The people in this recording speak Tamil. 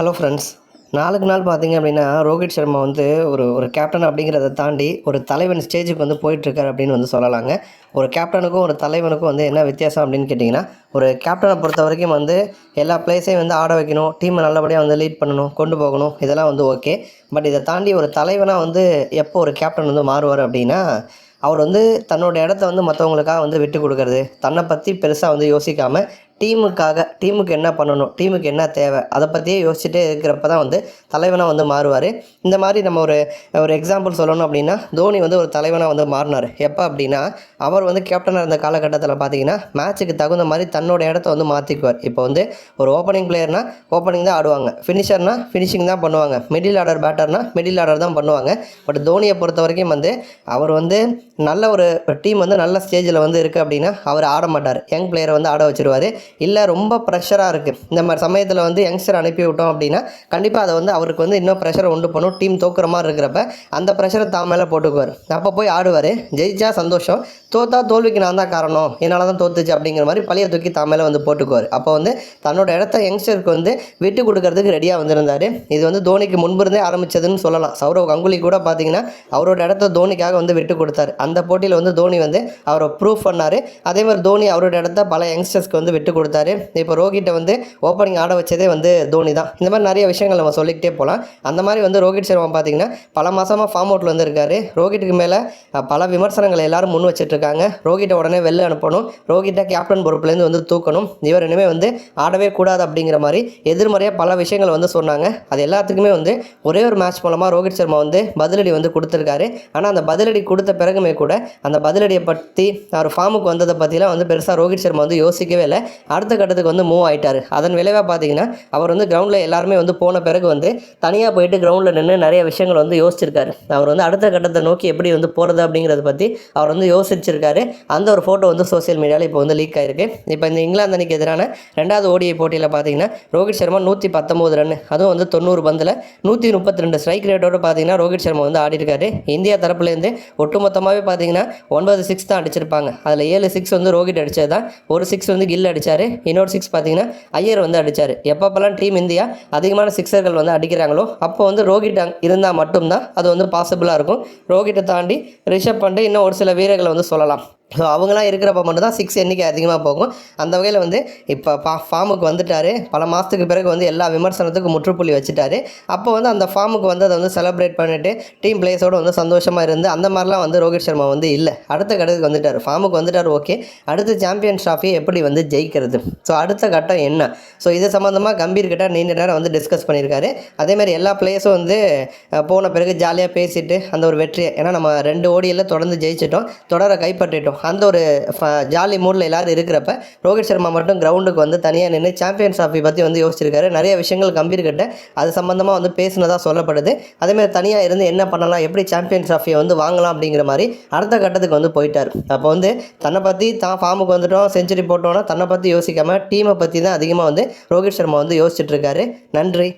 ஹலோ ஃப்ரெண்ட்ஸ் நாளுக்கு நாள் பார்த்தீங்க அப்படின்னா ரோஹித் சர்மா வந்து ஒரு ஒரு கேப்டன் அப்படிங்கிறத தாண்டி ஒரு தலைவன் ஸ்டேஜுக்கு வந்து போயிட்டுருக்காரு அப்படின்னு வந்து சொல்லலாங்க. ஒரு கேப்டனுக்கும் ஒரு தலைவனுக்கும் வந்து என்ன வித்தியாசம் அப்படின்னு கேட்டிங்கன்னா ஒரு கேப்டனை பொறுத்த வரைக்கும் வந்து எல்லா பிளேஸையும் வந்து ஆட வைக்கணும் டீமை நல்லபடியாக வந்து லீட் பண்ணணும் கொண்டு போகணும் இதெல்லாம் வந்து ஓகே பட் இதை தாண்டி ஒரு தலைவனாக வந்து எப்போ ஒரு கேப்டன் வந்து மாறுவார் அப்படின்னா அவர் வந்து தன்னோட இடத்த வந்து மற்றவங்களுக்காக வந்து விட்டு கொடுக்கறது தன்னை பற்றி பெருசாக வந்து யோசிக்காமல் டீமுக்காக டீமுக்கு என்ன பண்ணணும் டீமுக்கு என்ன தேவை அதை பற்றியே யோசிச்சுட்டே இருக்கிறப்ப தான் வந்து தலைவனாக வந்து மாறுவார். இந்த மாதிரி நம்ம ஒரு ஒரு எக்ஸாம்பிள் சொல்லணும் அப்படின்னா தோனி வந்து ஒரு தலைவனாக வந்து மாறினார். எப்போ அப்படின்னா அவர் வந்து கேப்டனாக இருந்த காலகட்டத்தில் பார்த்தீங்கன்னா மேட்ச்சுக்கு தகுந்த மாதிரி தன்னோட இடத்த வந்து மாற்றிக்குவார் இப்போ வந்து ஒரு ஓப்பனிங் பிளேயர்னால் ஓப்பனிங் தான் ஆடுவாங்க. ஃபினிஷர்னா ஃபினிஷிங் தான் பண்ணுவாங்க. மிடில் ஆர்டர் பேட்டர்னா மிடில் ஆர்டர் தான் பண்ணுவாங்க. பட் தோனியை பொறுத்த வரைக்கும் வந்து அவர் வந்து நல்ல ஒரு டீம் வந்து நல்ல ஸ்டேஜில் வந்து இருக்குது அப்படின்னா அவர் ஆட மாட்டார். யங் பிளேயரை வந்து ஆட வச்சிருவார். இல்லை ரொம்ப ப்ரெஷராக இருக்குது இந்த மாதிரி சமயத்தில் வந்து யங்ஸ்டர் அனுப்பி விட்டோம் அப்படின்னா கண்டிப்பாக அதை வந்து அவருக்கு வந்து இன்னும் ப்ரெஷரை உண்டு பண்ணும். டீம் தோக்குற மாதிரி இருக்கிறப்ப அந்த ப்ரெஷரை தான் மேலே போட்டுக்குவார். அப்போ போய் ஆடுவார். ஜெயிச்சா சந்தோஷம். தோத்தா தோல்விக்கு நான் தான் காரணம். என்னால் தான் தோத்துச்சு அப்படிங்கிற மாதிரி பழைய தூக்கி தான் மேலே வந்து போட்டுக்குவார். அப்போ வந்து தன்னோட இடத்த யங்ஸ்டருக்கு வந்து விட்டு கொடுக்கறதுக்கு ரெடியாக வந்திருந்தார். இது வந்து தோனிக்கு முன்பிருந்தே ஆரம்பித்ததுன்னு சொல்லலாம். சௌரவ் கங்குலி கூட பார்த்தீங்கன்னா அவரோட இடத்த தோனிக்காக வந்து விட்டு கொடுத்தாரு. அந்த போட்டியில் வந்து தோனி வந்து அவரை ப்ரூவ் பண்ணார். அதே மாதிரி தோனி அவரோட இடத்த பல யங்ஸ்டர்ஸ்க்கு வந்து விட்டு கொடுத்தாரு. இப்போ ரோஹிட்டை வந்து ஓப்பனிங் ஆட வச்சதே வந்து தோனி தான். இந்த மாதிரி நிறைய விஷயங்கள் நம்ம சொல்லிக்கிட்டே போகலாம். அந்த மாதிரி வந்து ரோஹித் சர்மா பார்த்தீங்கன்னா பல மாதமாக ஃபார்ம் அவுட்டில் வந்து இருக்காரு. ரோஹிட்டுக்கு மேலே பல விமர்சனங்களை எல்லாரும் முன் வச்சிட்டு இருக்காங்க ரோஹிட்டை உடனே வெளில அனுப்பணும். ரோஹிட்டை கேப்டன் பொறுப்புலேருந்து வந்து தூக்கணும். இவர் இனிமேல் வந்து ஆடவே கூடாது அப்படிங்கிற மாதிரி எதிர்மறையாக பல விஷயங்கள் வந்து சொன்னாங்க. அது எல்லாத்துக்குமே வந்து ஒரே ஒரு மேட்ச் மூலமாக ரோஹித் சர்மா வந்து பதிலடி வந்து கொடுத்துருக்காரு. ஆனால் அந்த பதிலடி கொடுத்த பிறகுமே கூட அந்த பதிலடியை பற்றி அவர் ஃபார்முக்கு வந்ததை பற்றிலாம் வந்து பெருசாக ரோஹித் சர்மா வந்து யோசிக்கவே இல்லை. அடுத்த கட்டத்துக்கு வந்து மூவ் ஆயிட்டார். அதன் விளைவாக பார்த்தீங்கன்னா அவர் வந்து கிரவுண்டில் எல்லாருமே வந்து போன பிறகு வந்து தனியாக போயிட்டு கிரவுண்டில் நின்று நிறைய விஷயங்கள் வந்து யோசிச்சிருக்காரு. அவர் வந்து அடுத்த கட்டத்தை நோக்கி எப்படி வந்து போகிறது அப்படிங்கிறத பற்றி அவர் வந்து யோசிச்சிருக்காரு. அந்த ஒரு ஃபோட்டோ வந்து சோஷியல் மீடியாவில் இப்போ வந்து லீக் ஆயிருக்கு. இப்போ இந்த இங்கிலாந்து அணிக்கு எதிரான ரெண்டாவது ஓடிஐ போட்டியில் பார்த்தீங்கன்னா ரோஹித் சர்மா நூற்றி பத்தொம்போது ரன் அதுவும் வந்து தொண்ணூறு பந்தில் நூற்றி முப்பத்தி ரெண்டு ஸ்ட்ரைக் ரேட்டோட பார்த்தீங்கன்னா ரோஹித் சர்மா வந்து ஆடிருக்காரு. இந்தியா தரப்புலேருந்து ஒட்டுமொத்தமாகவே பார்த்தீங்கன்னா ஒன்பது சிக்ஸ் தான் அடிச்சிருப்பாங்க. அதில் ஏழு சிக்ஸ் வந்து ரோஹித் அடித்தது தான் ஒரு சிக்ஸ் வந்து கில் அடித்தார் இன்னொரு சிக்ஸ் பார்த்தீங்கன்னா ஐயர் வந்து அடிச்சார். எப்பப்பெல்லாம் டீம் இந்தியா அதிகமான சிக்ஸர்கள் வந்து அடிக்கிறாங்களோ அப்போ வந்து ரோஹிட் இருந்தால் மட்டும்தான் அது வந்து பாசிபிளாக இருக்கும். ரோஹிட்டை தாண்டி ரிஷப் பண்ணிட்டு இன்னும் ஒரு சில வீரர்களை வந்து சொல்லலாம். ஸோ அவங்களாம் இருக்கிறப்ப மட்டும்தான் சிக்ஸ் எண்ணிக்கை அதிகமாக போகும். அந்த வகையில் வந்து இப்போ பா ஃபார்முக்கு வந்துட்டார். பல மாதத்துக்கு பிறகு வந்து எல்லா விமர்சனத்துக்கும் முற்றுப்புள்ளி வச்சுட்டாரு. அப்போ வந்து அந்த ஃபார்முக்கு வந்து அதை வந்து செலிப்ரேட் பண்ணிவிட்டு டீம் பிளேயர்ஸோடு வந்து சந்தோஷமாக இருந்து அந்த மாதிரிலாம் வந்து ரோஹித் சர்மா வந்து இல்லை. அடுத்த கட்டத்துக்கு வந்துட்டார். ஃபார்முக்கு வந்துட்டார் ஓகே அடுத்து சாம்பியன் ட்ராஃபியை எப்படி வந்து ஜெயிக்கிறது? ஸோ அடுத்த கட்டம் என்ன? ஸோ இது சம்மந்தமாக கம்பீர் கிட்ட நீண்ட நேரம் வந்து டிஸ்கஸ் பண்ணியிருக்காரு. அதேமாதிரி எல்லா பிளேயர்ஸும் வந்து போன பிறகு ஜாலியாக பேசிட்டு அந்த ஒரு வெற்றியை ஏன்னா நம்ம ரெண்டு ஓடியில் தொடர்ந்து ஜெயிச்சிட்டோம். தொடரை கைப்பற்றிட்டோம். அந்த ஒரு ஜாலி மூடில் எல்லாரும் இருக்கிறப்ப ரோஹித் சர்மா மட்டும் கிரவுண்டுக்கு வந்து தனியாக நின்று சாம்பியன்ஸ் ட்ராஃபி பற்றி வந்து யோசிச்சிருக்காரு. நிறைய விஷயங்கள் கம்பீர் கிட்ட அது சம்மந்தமாக வந்து பேசினதாக சொல்லப்படுது. அதேமாதிரி தனியாக இருந்து என்ன பண்ணலாம் எப்படி சாம்பியன்ஸ் ட்ராஃபியை வந்து வாங்கலாம் அப்படிங்கிற மாதிரி அடுத்த கட்டத்துக்கு வந்து போயிட்டார். அப்போ வந்து தன்னை பற்றி தான் ஃபார்முக்கு வந்துட்டோம் செஞ்சுரி போட்டோன்னா தன்னை பற்றி யோசிக்காமல் டீமை பற்றி தான் அதிகமாக வந்து ரோஹித் சர்மா வந்து யோசிச்சுட்ருக்காரு நன்றி.